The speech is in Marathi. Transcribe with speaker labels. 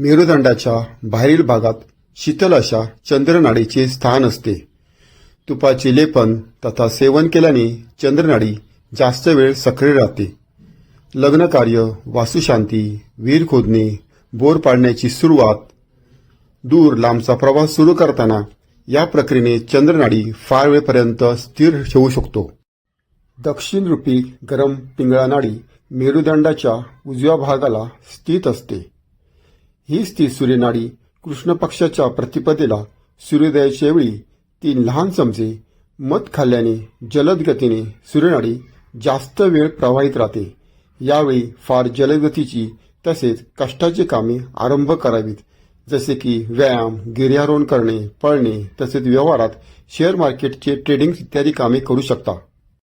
Speaker 1: मेरुदंडाच्या बाहेरील भागात शीतल अशा चंद्रनाडीचे स्थान असते. तुपाचे लेपन तथा सेवन केल्याने चंद्रनाडी जास्त वेळ सक्रिय राहते. लग्नकार्य वासुशांती वास्तुशांती विहीर खोदणे बोर पाडण्याची सुरुवात दूर लांबचा प्रवास सुरू करताना या प्रक्रियेने चंद्रनाडी फार वेळपर्यंत स्थिर ठेवू शकतो. दक्षिण रूपी गरम पिंगळा नाडी मेरुदंडाच्या उजव्या भागाला स्थित असते. ही स्थित सूर्यनाडी कृष्ण पक्षाच्या प्रतिपदेला सूर्योदयाच्या वेळी तीन लहान चमचे मध खाल्ल्याने जलद गतीने सूर्यनाडी जास्त वेळ प्रवाहित राहते. यावेळी फार जलदगतीची तसेच कष्टाची कामे आरंभ करावीत. जसे की व्यायाम गिर्यारोहण करणे पळणे तसेच व्यवहारात शेअर मार्केटचे ट्रेडिंग इत्यादी कामे करू शकता.